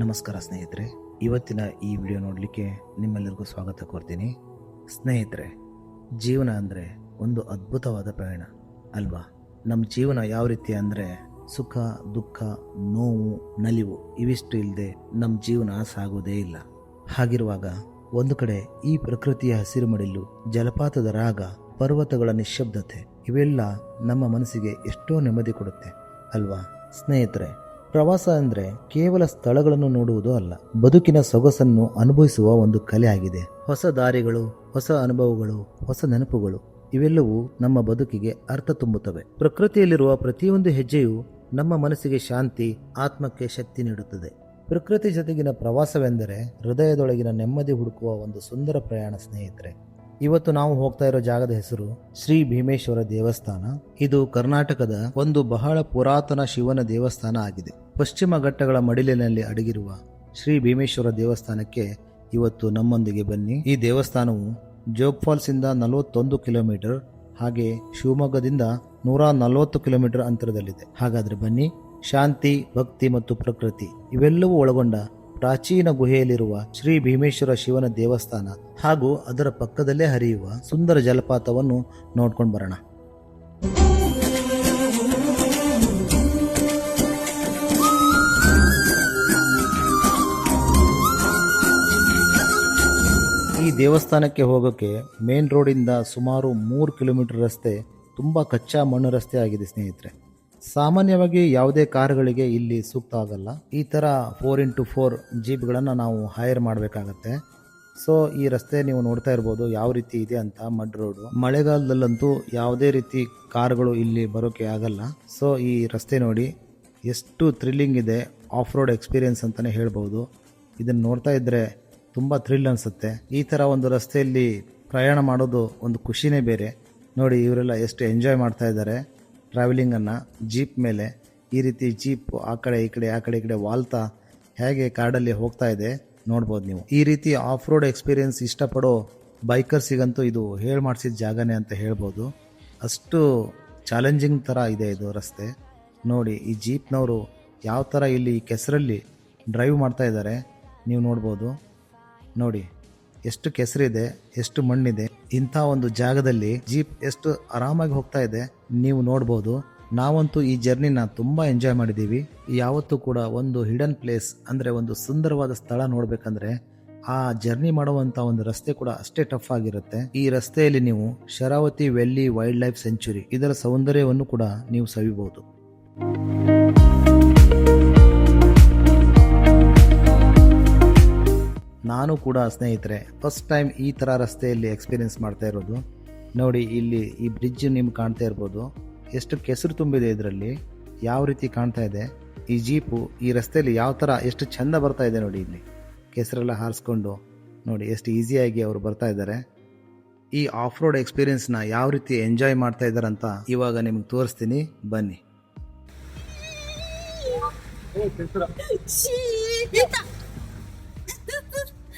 ನಮಸ್ಕಾರ ಸ್ನೇಹಿತರೆ, ಇವತ್ತಿನ ಈ ವಿಡಿಯೋ ನೋಡಲಿಕ್ಕೆ ನಿಮ್ಮೆಲ್ಲರಿಗೂ ಸ್ವಾಗತ ಕೋರ್ತೀನಿ. ಸ್ನೇಹಿತರೆ, ಜೀವನ ಅಂದರೆ ಒಂದು ಅದ್ಭುತವಾದ ಪ್ರಯಾಣ, ಅಲ್ವಾ? ನಮ್ಮ ಜೀವನ ಯಾವ ರೀತಿ ಅಂದರೆ ಸುಖ, ದುಃಖ, ನೋವು, ನಲಿವು, ಇವಿಷ್ಟು ಇಲ್ಲದೆ ನಮ್ಮ ಜೀವನ ಸಾಗೋದೇ ಇಲ್ಲ. ಹಾಗಿರುವಾಗ ಒಂದು ಕಡೆ ಈ ಪ್ರಕೃತಿಯ ಹಸಿರು ಮಡಿಲು, ಜಲಪಾತದ ರಾಗ, ಪರ್ವತಗಳ ನಿಶ್ಶಬ್ದತೆ, ಇವೆಲ್ಲ ನಮ್ಮ ಮನಸ್ಸಿಗೆ ಎಷ್ಟೋ ನೆಮ್ಮದಿ ಕೊಡುತ್ತೆ, ಅಲ್ವಾ? ಸ್ನೇಹಿತರೆ ಪ್ರವಾಸ ಅಂದರೆ ಕೇವಲ ಸ್ಥಳಗಳನ್ನು ನೋಡುವುದು ಅಲ್ಲ, ಬದುಕಿನ ಸೊಗಸನ್ನು ಅನುಭವಿಸುವ ಒಂದು ಕಲೆ ಆಗಿದೆ. ಹೊಸ ದಾರಿಗಳು, ಹೊಸ ಅನುಭವಗಳು, ಹೊಸ ನೆನಪುಗಳು, ಇವೆಲ್ಲವೂ ನಮ್ಮ ಬದುಕಿಗೆ ಅರ್ಥ ತುಂಬುತ್ತವೆ. ಪ್ರಕೃತಿಯಲ್ಲಿರುವ ಪ್ರತಿಯೊಂದು ಹೆಜ್ಜೆಯು ನಮ್ಮ ಮನಸ್ಸಿಗೆ ಶಾಂತಿ, ಆತ್ಮಕ್ಕೆ ಶಕ್ತಿ ನೀಡುತ್ತದೆ. ಪ್ರಕೃತಿ ಜೊತೆಗಿನ ಪ್ರವಾಸವೆಂದರೆ ಹೃದಯದೊಳಗಿನ ನೆಮ್ಮದಿ ಹುಡುಕುವ ಒಂದು ಸುಂದರ ಪ್ರಯಾಣ ಸ್ನೇಹಿತರೆ. ಇವತ್ತು ನಾವು ಹೋಗ್ತಾ ಇರೋ ಜಾಗದ ಹೆಸರು ಶ್ರೀ ಭೀಮೇಶ್ವರ ದೇವಸ್ಥಾನ. ಇದು ಕರ್ನಾಟಕದ ಒಂದು ಬಹಳ ಪುರಾತನ ಶಿವನ ದೇವಸ್ಥಾನ ಆಗಿದೆ. ಪಶ್ಚಿಮ ಘಟ್ಟಗಳ ಮಡಿಲಿನಲ್ಲಿ ಅಡಗಿರುವ ಶ್ರೀ ಭೀಮೇಶ್ವರ ದೇವಸ್ಥಾನಕ್ಕೆ ಇವತ್ತು ನಮ್ಮೊಂದಿಗೆ ಬನ್ನಿ. ಈ ದೇವಸ್ಥಾನವು ಜೋಗ್ ಫಾಲ್ಸ್ ಇಂದ ನಲವತ್ತೊಂದು ಕಿಲೋಮೀಟರ್ ಹಾಗೆ ಶಿವಮೊಗ್ಗದಿಂದ ನೂರ ನಲವತ್ತು ಕಿಲೋಮೀಟರ್ ಅಂತರದಲ್ಲಿದೆ. ಹಾಗಾದ್ರೆ ಬನ್ನಿ. ಶಾಂತಿ, ಭಕ್ತಿ ಮತ್ತು ಪ್ರಕೃತಿ ಇವೆಲ್ಲವೂ ಒಳಗೊಂಡ ಪ್ರಾಚೀನ ಗುಹೆಯಲ್ಲಿರುವ ಶ್ರೀ ಭೀಮೇಶ್ವರ ಶಿವನ ದೇವಸ್ಥಾನ ಹಾಗೂ ಅದರ ಪಕ್ಕದಲ್ಲೇ ಹರಿಯುವ ಸುಂದರ ಜಲಪಾತವನ್ನು ನೋಡ್ಕೊಂಡು ಬರೋಣ. ಈ ದೇವಸ್ಥಾನಕ್ಕೆ ಹೋಗೋಕ್ಕೆ ಮೇನ್ ರೋಡಿಂದ ಸುಮಾರು ಮೂರು ಕಿಲೋಮೀಟರ್ ರಸ್ತೆ ತುಂಬ ಕಚ್ಚಾ ಮಣ್ಣು ರಸ್ತೆ ಆಗಿದೆ ಸ್ನೇಹಿತರೆ. ಸಾಮಾನ್ಯವಾಗಿ ಯಾವುದೇ ಕಾರುಗಳಿಗೆ ಇಲ್ಲಿ ಸೂಕ್ತ ಆಗಲ್ಲ. ಈ ಥರ ಫೋರ್ ಇಂಟು ಫೋರ್ ಜೀಪ್ಗಳನ್ನು ನಾವು ಹೈರ್ ಮಾಡಬೇಕಾಗತ್ತೆ. ಸೊ ಈ ರಸ್ತೆ ನೀವು ನೋಡ್ತಾ ಇರ್ಬೋದು ಯಾವ ರೀತಿ ಇದೆ ಅಂತ ಮಡ್ ರೋಡು. ಮಳೆಗಾಲದಲ್ಲಂತೂ ಯಾವುದೇ ರೀತಿ ಕಾರುಗಳು ಇಲ್ಲಿ ಬರೋಕೆ ಆಗಲ್ಲ. ಸೊ ಈ ರಸ್ತೆ ನೋಡಿ ಎಷ್ಟು ಥ್ರಿಲ್ಲಿಂಗ್ ಇದೆ. ಆಫ್ ರೋಡ್ ಎಕ್ಸ್ಪೀರಿಯನ್ಸ್ ಅಂತಲೇ ಹೇಳ್ಬೋದು. ಇದನ್ನು ನೋಡ್ತಾ ಇದ್ದರೆ ತುಂಬ ಥ್ರಿಲ್ ಅನಿಸುತ್ತೆ. ಈ ಥರ ಒಂದು ರಸ್ತೆಯಲ್ಲಿ ಪ್ರಯಾಣ ಮಾಡೋದು ಒಂದು ಖುಷಿನೇ ಬೇರೆ. ನೋಡಿ, ಇವರೆಲ್ಲ ಎಷ್ಟು ಎಂಜಾಯ್ ಮಾಡ್ತಾ ಇದ್ದಾರೆ. ಟ್ರಾವೆಲಿಂಗನ್ನು ಜೀಪ್ ಮೇಲೆ ಈ ರೀತಿ ಜೀಪ್ ಆ ಕಡೆ, ಈ ಕಡೆ, ಆ ಕಡೆ, ಈ ಕಡೆ ವಾಲ್ತಾ ಹೇಗೆ ಕಾಡಲ್ಲಿ ಹೋಗ್ತಾ ಇದೆ ನೋಡ್ಬೋದು ನೀವು. ಈ ರೀತಿ ಆಫ್ ರೋಡ್ ಎಕ್ಸ್ಪೀರಿಯೆನ್ಸ್ ಇಷ್ಟಪಡೋ ಬೈಕರ್ಸಿಗಂತೂ ಇದು ಹೇಳಿ ಮಾಡಿಸಿದ ಜಾಗನೇ ಅಂತ ಹೇಳ್ಬೋದು. ಅಷ್ಟು ಚಾಲೆಂಜಿಂಗ್ ಥರ ಇದೆ ಇದು ರಸ್ತೆ. ನೋಡಿ, ಈ ಜೀಪ್ನವರು ಯಾವ ಥರ ಇಲ್ಲಿ ಕೆಸರಲ್ಲಿ ಡ್ರೈವ್ ಮಾಡ್ತಾ ಇದ್ದಾರೆ, ನೀವು ನೋಡ್ಬೋದು. ನೋಡಿ, ಎಷ್ಟು ಕೆಸರಿದೆ, ಎಷ್ಟು ಮಣ್ಣಿದೆ. ಇಂಥ ಒಂದು ಜಾಗದಲ್ಲಿ ಜೀಪ್ ಎಷ್ಟು ಆರಾಮಾಗಿ ಹೋಗ್ತಾ ಇದೆ, ನೀವು ನೋಡ್ಬೋದು. ನಾವಂತೂ ಈ ಜರ್ನಿನ ತುಂಬಾ ಎಂಜಾಯ್ ಮಾಡಿದ್ದೀವಿ. ಯಾವತ್ತೂ ಕೂಡ ಒಂದು ಹಿಡನ್ ಪ್ಲೇಸ್ ಅಂದರೆ ಒಂದು ಸುಂದರವಾದ ಸ್ಥಳ ನೋಡಬೇಕಂದ್ರೆ ಆ ಜರ್ನಿ ಮಾಡುವಂಥ ಒಂದು ರಸ್ತೆ ಕೂಡ ಅಷ್ಟೇ ಟಫ್ ಆಗಿರುತ್ತೆ. ಈ ರಸ್ತೆಯಲ್ಲಿ ನೀವು Sharavathi, valley, wildlife sanctuary ಇದರ ಸೌಂದರ್ಯವನ್ನು ಕೂಡ ನೀವು ಸವಿಬಹುದು ನಾನು ಕೂಡ ಸ್ನೇಹಿತರೆ ಫಸ್ಟ್ ಟೈಮ್ ಈ ಥರ ರಸ್ತೆಯಲ್ಲಿ ಎಕ್ಸ್ಪೀರಿಯೆನ್ಸ್ ಮಾಡ್ತಾ ಇರೋದು. ನೋಡಿ ಇಲ್ಲಿ ಈ ಬ್ರಿಡ್ಜ್ ನಿಮ್ಗೆ ಕಾಣ್ತಾ ಇರ್ಬೋದು. ಎಷ್ಟು ಕೆಸರು ತುಂಬಿದೆ ಇದರಲ್ಲಿ ಯಾವ ರೀತಿ ಕಾಣ್ತಾ ಇದೆ. ಈ ಜೀಪು ಈ ರಸ್ತೆಯಲ್ಲಿ ಯಾವ ಥರ ಎಷ್ಟು ಚೆಂದ ಬರ್ತಾ ಇದೆ ನೋಡಿ ಇಲ್ಲಿ. ಕೆಸರೆಲ್ಲ ಹಾರಿಸ್ಕೊಂಡು ನೋಡಿ ಎಷ್ಟು ಈಸಿಯಾಗಿ ಅವರು ಬರ್ತಾ ಇದ್ದಾರೆ. ಈ ಆಫ್ ರೋಡ್ ಎಕ್ಸ್ಪೀರಿಯೆನ್ಸ್ನ ಯಾವ ರೀತಿ ಎಂಜಾಯ್ ಮಾಡ್ತಾ ಇದ್ದಾರೆ ಅಂತ ಇವಾಗ ನಿಮ್ಗೆ ತೋರಿಸ್ತೀನಿ. ಬನ್ನಿ.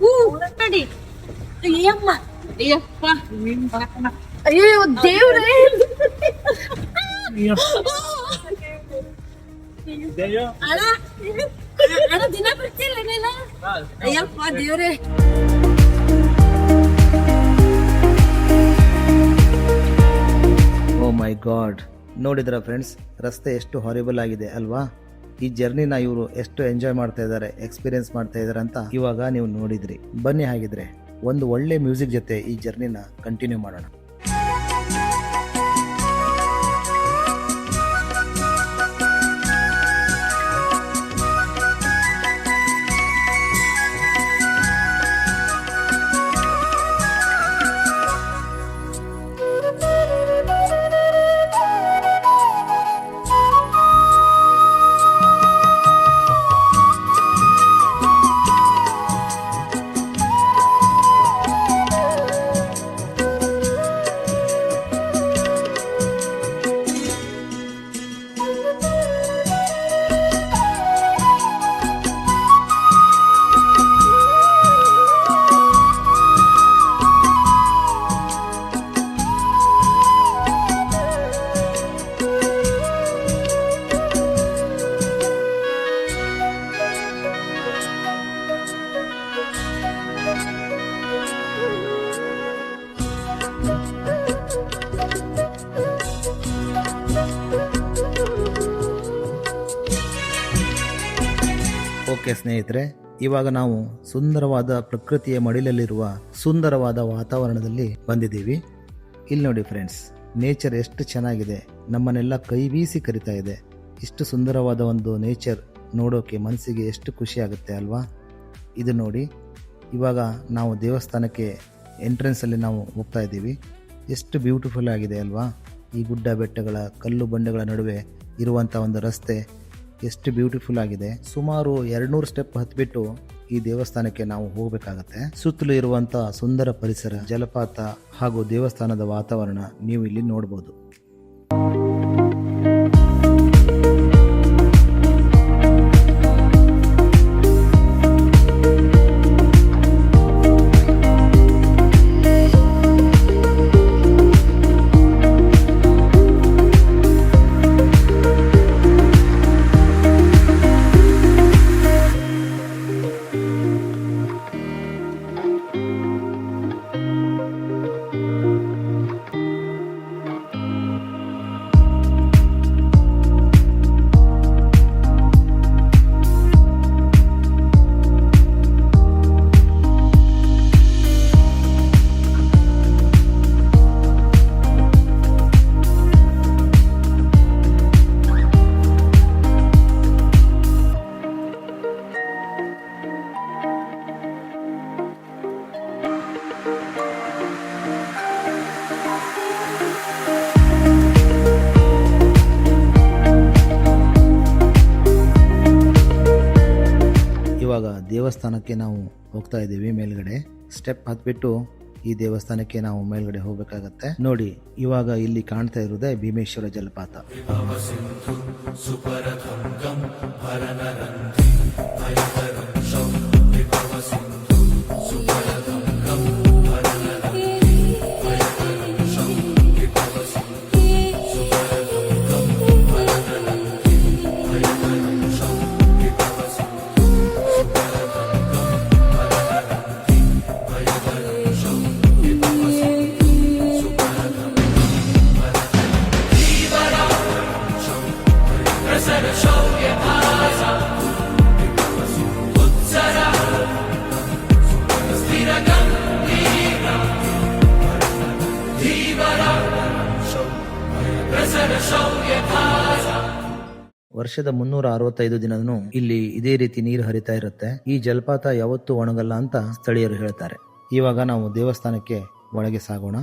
ಹೂ. ನಡಿ. ಅಯ್ಯಮ್ಮ ಅಯ್ಯಪ್ಪ ಅಯ್ಯೋ ದೇವ್ರೇ ಅಣ್ಣ ದಿನ ಬರ್ತಿಲ್ಲ ಅಯ್ಯಪ್ಪ ದೇವ್ರೇ ಓ ಮೈ ಗಾಡ್ ನೋಡಿದ್ರ ಫ್ರೆಂಡ್ಸ್ ರಸ್ತೆ ಎಷ್ಟು ಹಾರಿಬಲ್ ಆಗಿದೆ ಅಲ್ವಾ ಈ ಜರ್ನಿನ ಇವರು ಎಷ್ಟು ಎಂಜಾಯ್ ಮಾಡ್ತಾ ಇದ್ದಾರೆ, ಎಕ್ಸ್ಪೀರಿಯನ್ಸ್ ಮಾಡ್ತಾ ಇದ್ದಾರೆ ಅಂತ ಇವಾಗ ನೀವು ನೋಡಿದ್ರಿ. ಬನ್ನಿ ಹಾಗಿದ್ರೆ, ಒಂದು ಒಳ್ಳೆ ಮ್ಯೂಸಿಕ್ ಜೊತೆ ಈ ಜರ್ನಿನ ಕಂಟಿನ್ಯೂ ಮಾಡೋಣ. ಸ್ನೇಹಿತರೆ, ಇವಾಗ ನಾವು ಸುಂದರವಾದ ಪ್ರಕೃತಿಯ ಮಡಿಲಲ್ಲಿರುವ ಸುಂದರವಾದ ವಾತಾವರಣದಲ್ಲಿ ಬಂದಿದ್ದೀವಿ. ಇಲ್ಲಿ ನೋಡಿ ಫ್ರೆಂಡ್ಸ್ ನೇಚರ್ ಎಷ್ಟು ಚೆನ್ನಾಗಿದೆ, ನಮ್ಮನ್ನೆಲ್ಲ ಕೈ ಬೀಸಿ ಕರಿತಾ ಇದೆ. ಇಷ್ಟು ಸುಂದರವಾದ ಒಂದು ನೇಚರ್ ನೋಡೋಕೆ ಮನಸ್ಸಿಗೆ ಎಷ್ಟು ಖುಷಿ ಆಗುತ್ತೆ ಅಲ್ವಾ? ಇದು ನೋಡಿ, ಇವಾಗ ನಾವು ದೇವಸ್ಥಾನಕ್ಕೆ ಎಂಟ್ರೆನ್ಸಲ್ಲಿ ನಾವು ಹೋಗ್ತಾ ಇದ್ದೀವಿ. ಎಷ್ಟು ಬ್ಯೂಟಿಫುಲ್ ಆಗಿದೆ ಅಲ್ವಾ? ಈ ಗುಡ್ಡ ಬೆಟ್ಟಗಳ, ಕಲ್ಲು ಬಂಡೆಗಳ ನಡುವೆ ಇರುವಂಥ ಒಂದು ರಸ್ತೆ ಎಷ್ಟು ಬ್ಯೂಟಿಫುಲ್ ಆಗಿದೆ. ಸುಮಾರು ಎರಡ್ನೂರು ಸ್ಟೆಪ್ ಹತ್ಬಿಟ್ಟು ಈ ದೇವಸ್ಥಾನಕ್ಕೆ ನಾವು ಹೋಗಬೇಕಾಗತ್ತೆ. ಸುತ್ತಲೂ ಇರುವಂತಹ ಸುಂದರ ಪರಿಸರ, ಜಲಪಾತ ಹಾಗೂ ದೇವಸ್ಥಾನದ ವಾತಾವರಣ ನೀವು ಇಲ್ಲಿ ನೋಡ್ಬೋದು. ದೇವಸ್ಥಾನಕ್ಕೆ ನಾವು ಹೋಗ್ತಾ ಇದ್ದೀವಿ ಮೇಲ್ಗಡೆ. ಸ್ಟೆಪ್ ಹತ್ಬಿಟ್ಟು ಈ ದೇವಸ್ಥಾನಕ್ಕೆ ನಾವು ಮೇಲ್ಗಡೆ ಹೋಗಬೇಕಾಗತ್ತೆ. ನೋಡಿ, ಇವಾಗ ಇಲ್ಲಿ ಕಾಣ್ತಾ ಇರೋದೇ ಭೀಮೇಶ್ವರ ಜಲಪಾತ. ವರ್ಷದ ಮುನ್ನೂರ ಅರವತ್ತೈದು ದಿನನೂ ಇಲ್ಲಿ ಇದೇ ರೀತಿ ನೀರು ಹರಿತಾ ಇರುತ್ತೆ. ಈ ಜಲಪಾತ ಯಾವತ್ತೂ ಒಣಗಲ್ಲ ಅಂತ ಸ್ಥಳೀಯರು ಹೇಳ್ತಾರೆ. ಇವಾಗ ನಾವು ದೇವಸ್ಥಾನಕ್ಕೆ ಒಳಗೆ ಸಾಗೋಣ.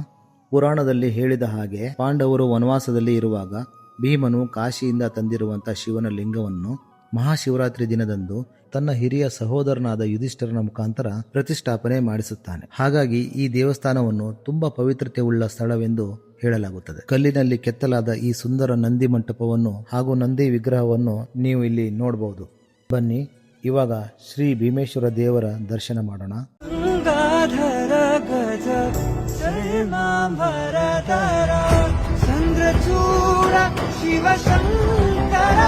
ಪುರಾಣದಲ್ಲಿ ಹೇಳಿದ ಹಾಗೆ ಪಾಂಡವರು ವನವಾಸದಲ್ಲಿ ಇರುವಾಗ ಭೀಮನು ಕಾಶಿಯಿಂದ ತಂದಿರುವಂತಹ ಶಿವನ ಲಿಂಗವನ್ನು ಮಹಾಶಿವರಾತ್ರಿ ದಿನದಂದು ತನ್ನ ಹಿರಿಯ ಸಹೋದರನಾದ ಯುಧಿಷ್ಠರನ ಮುಖಾಂತರ ಪ್ರತಿಷ್ಠಾಪನೆ ಮಾಡಿಸುತ್ತಾನೆ. ಹಾಗಾಗಿ ಈ ದೇವಸ್ಥಾನವನ್ನು ತುಂಬಾ ಪವಿತ್ರತೆ ಉಳ್ಳ ಸ್ಥಳವೆಂದು ಹೇಳಲಾಗುತ್ತದೆ. ಕಲ್ಲಿನಲ್ಲಿ ಕೆತ್ತಲಾದ ಈ ಸುಂದರ ನಂದಿ ಮಂಟಪವನ್ನು ಹಾಗೂ ನಂದಿ ವಿಗ್ರಹವನ್ನು ನೀವು ಇಲ್ಲಿ ನೋಡಬಹುದು. ಬನ್ನಿ, ಇವಾಗ ಶ್ರೀ ಭೀಮೇಶ್ವರ ದೇವರ ದರ್ಶನ ಮಾಡೋಣ. ಶಿವಶಂಕರ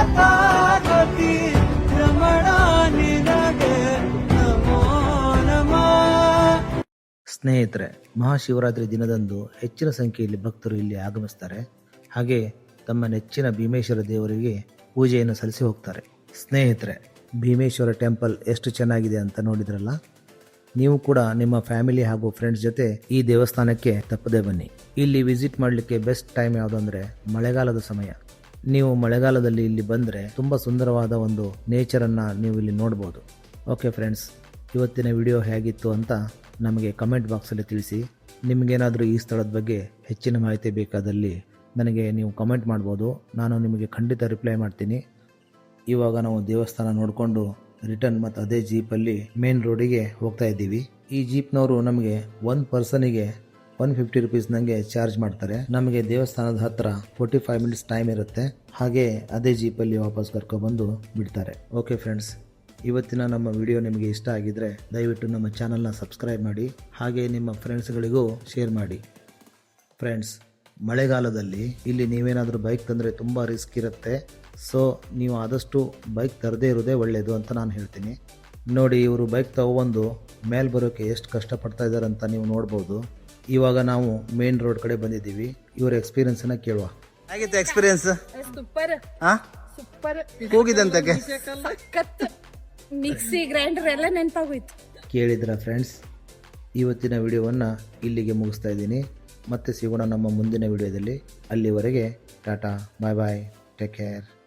ಸ್ನೇಹಿತರೆ, ಮಹಾಶಿವರಾತ್ರಿ ದಿನದಂದು ಹೆಚ್ಚಿನ ಸಂಖ್ಯೆಯಲ್ಲಿ ಭಕ್ತರು ಇಲ್ಲಿ ಆಗಮಿಸ್ತಾರೆ. ಹಾಗೆ ತಮ್ಮ ನೆಚ್ಚಿನ ಭೀಮೇಶ್ವರ ದೇವರಿಗೆ ಪೂಜೆಯನ್ನು ಸಲ್ಲಿಸಿ ಹೋಗ್ತಾರೆ. ಸ್ನೇಹಿತರೆ, ಭೀಮೇಶ್ವರ ಟೆಂಪಲ್ ಎಷ್ಟು ಚೆನ್ನಾಗಿದೆ ಅಂತ ನೋಡಿದ್ರಲ್ಲ? ನೀವು ಕೂಡ ನಿಮ್ಮ ಫ್ಯಾಮಿಲಿ ಹಾಗೂ ಫ್ರೆಂಡ್ಸ್ ಜೊತೆ ಈ ದೇವಸ್ಥಾನಕ್ಕೆ ತಪ್ಪದೇ ಬನ್ನಿ. ಇಲ್ಲಿ ವಿಸಿಟ್ ಮಾಡಲಿಕ್ಕೆ ಬೆಸ್ಟ್ ಟೈಮ್ ಯಾವುದಂದ್ರೆ ಮಳೆಗಾಲದ ಸಮಯ. ನೀವು ಮಳೆಗಾಲದಲ್ಲಿ ಇಲ್ಲಿ ಬಂದರೆ ತುಂಬ ಸುಂದರವಾದ ಒಂದು ನೇಚರನ್ನು ನೀವು ಇಲ್ಲಿ ನೋಡ್ಬೋದು. ಓಕೆ ಫ್ರೆಂಡ್ಸ್, ಇವತ್ತಿನ ವಿಡಿಯೋ ಹೇಗಿತ್ತು ಅಂತ ನಮಗೆ ಕಮೆಂಟ್ ಬಾಕ್ಸಲ್ಲಿ ತಿಳಿಸಿ, ನಿಮಗೇನಾದರೂ ಈ ಸ್ಥಳದ ಬಗ್ಗೆ ಹೆಚ್ಚಿನ ಮಾಹಿತಿ ಬೇಕಾದಲ್ಲಿ ನನಗೆ ನೀವು ಕಮೆಂಟ್ ಮಾಡ್ಬೋದು. ನಾನು ನಿಮಗೆ ಖಂಡಿತ ರಿಪ್ಲೈ ಮಾಡ್ತೀನಿ. ಇವಾಗ ನಾವು ದೇವಸ್ಥಾನ ನೋಡಿಕೊಂಡು ರಿಟರ್ನ್ ಮತ್ತು ಅದೇ ಜೀಪಲ್ಲಿ ಮೇನ್ ರೋಡಿಗೆ ಹೋಗ್ತಾ ಇದ್ದೀವಿ. ಈ ಜೀಪ್ನವರು ನಮಗೆ ಒನ್ ಪರ್ಸನಿಗೆ ಒನ್ ಫಿಫ್ಟಿ ರುಪೀಸ್ ನನಗೆ ಚಾರ್ಜ್ ಮಾಡ್ತಾರೆ. ನಮಗೆ ದೇವಸ್ಥಾನದ ಹತ್ರ ಫೋರ್ಟಿ ಫೈವ್ ಮಿನಿಟ್ಸ್ ಟೈಮ್ ಇರುತ್ತೆ. ಹಾಗೆ ಅದೇ ಜೀಪಲ್ಲಿ ವಾಪಸ್ ಕರ್ಕೊಬಂದು ಬಿಡ್ತಾರೆ. ಓಕೆ ಫ್ರೆಂಡ್ಸ್ ಇವತ್ತಿನ ನಮ್ಮ ವಿಡಿಯೋ ನಿಮಗೆ ಇಷ್ಟ ಆಗಿದ್ರೆ ದಯವಿಟ್ಟು ನಮ್ಮ ಚಾನಲ್ನ ಸಬ್ಸ್ಕ್ರೈಬ್ ಮಾಡಿ ಹಾಗೆ ನಿಮ್ಮ ಫ್ರೆಂಡ್ಸ್ಗಳಿಗೂ ಶೇರ್ ಮಾಡಿ. ಫ್ರೆಂಡ್ಸ್ ಮಳೆಗಾಲದಲ್ಲಿ ಇಲ್ಲಿ ನೀವೇನಾದರೂ ಬೈಕ್ ತಂದರೆ ತುಂಬ ರಿಸ್ಕ್ ಇರುತ್ತೆ. ಸೊ ನೀವು ಆದಷ್ಟು ಬೈಕ್ ತರದೇ ಇರೋದೇ ಒಳ್ಳೆಯದು ಅಂತ ನಾನು ಹೇಳ್ತೀನಿ. ನೋಡಿ ಇವರು ಬೈಕ್ ತಗೊಬಂದು ಮೇಲೆ ಬರೋಕ್ಕೆ ಎಷ್ಟು ಕಷ್ಟಪಡ್ತಾ ಇದ್ದಾರೆ ಅಂತ ನೀವು ನೋಡ್ಬೋದು. ಇವಾಗ ನಾವು ಮೇನ್ ರೋಡ್ ಕಡೆ ಬಂದಿದ್ದೀವಿ. ಇವರ ಎಕ್ಸ್ಪೀರಿಯನ್ಸನ್ನು ಕೇಳುವ. ಹೇಗಿತ್ತು ಎಕ್ಸ್ಪೀರಿಯನ್ಸ್ ಸೂಪರ್ ಹಾ ಸೂಪರ್ ಹೋಗಿದಂತಕ್ಕೆ ಸಖತ್ ಮಿಕ್ಸಿ ಗ್ರೈಂಡರ್ ಎಲ್ಲ ನೆನಪಾಗೋಯ್ತು. ಕೇಳಿದ್ರ ಫ್ರೆಂಡ್ಸ್ ಇವತ್ತಿನ ವಿಡಿಯೋವನ್ನು ಇಲ್ಲಿಗೆ ಮುಗಿಸ್ತಾ ಇದ್ದೀನಿ. ಮತ್ತೆ ಸಿಗೋಣ ನಮ್ಮ ಮುಂದಿನ ವಿಡಿಯೋದಲ್ಲಿ. ಅಲ್ಲಿವರೆಗೆ tata bye bye take care